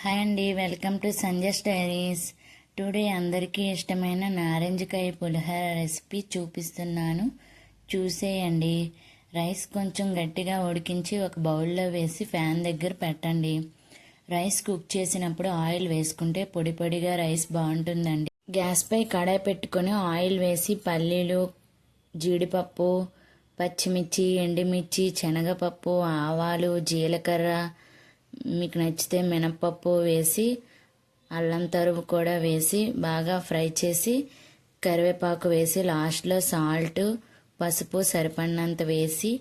Hi అండి. Welcome to Sanjay diaries today అందరికీ ఇష్టమైన నారింజకాయ పులిహోర రెసిపీ చూపిస్తున్నాను. చూసేయండి. రైస్ కొంచెం గట్టిగా ఉడికించి ఒక బౌల్లో వేసి ఫ్యాన్ దగ్గర పెట్టండి. రైస్ కుక్ చేసినప్పుడు ఆయిల్ వేసుకుంటే పొడి పొడిగా రైస్ బాగుంటుందండి. గ్యాస్పై కడాయి పెట్టుకొని ఆయిల్ వేసి పల్లీలు జీడిపప్పు పచ్చిమిర్చి ఎండుమిర్చి శనగపప్పు ఆవాలు జీలకర్ర మీకు నచ్చితే మినప్పప్పు వేసి అల్లం తరుగు కూడా వేసి బాగా ఫ్రై చేసి కరివేపాకు వేసి లాస్ట్లో సాల్ట్ పసుపు సరిపడినంత వేసి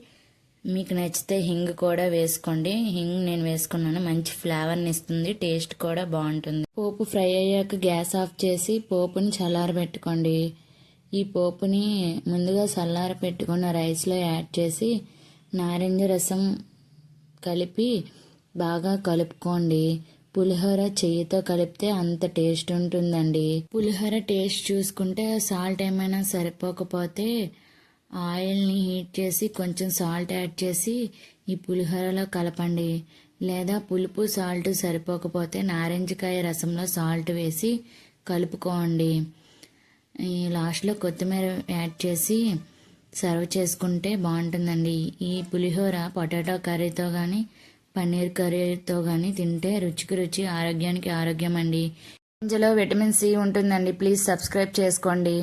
మీకు నచ్చితే హింగ్ కూడా వేసుకోండి. హింగ్ నేను వేసుకున్నాను. మంచి ఫ్లేవర్ని ఇస్తుంది. టేస్ట్ కూడా బాగుంటుంది. పోపు ఫ్రై అయ్యాక గ్యాస్ ఆఫ్ చేసి పోపుని చల్లారబెట్టుకోండి. ఈ పోపుని ముందుగా చల్లార పెట్టుకున్న రైస్లో యాడ్ చేసి నారింజ రసం కలిపి బాగా కలుపుకోండి. పులిహోర చెయ్యితో కలిపితే అంత టేస్ట్ ఉంటుందండి. పులిహోర టేస్ట్ చూసుకుంటే సాల్ట్ ఏమైనా సరిపోకపోతే ఆయిల్ని హీట్ చేసి కొంచెం సాల్ట్ యాడ్ చేసి ఈ పులిహోరలో కలపండి. లేదా పులుపు సాల్ట్ సరిపోకపోతే నారింజకాయ రసంలో సాల్ట్ వేసి కలుపుకోండి. ఈ లాస్ట్లో కొత్తిమీర యాడ్ చేసి సర్వ్ చేసుకుంటే బాగుంటుందండి. ఈ పులిహోర పొటాటో కర్రీతో కానీ పన్నీర్ కర్రీతో కానీ తింటే రుచికి రుచి ఆరోగ్యానికి ఆరోగ్యం అండి ఇందులో విటమిన్ సి ఉంటుందండి. ప్లీజ్ సబ్స్క్రైబ్ చేసుకోండి.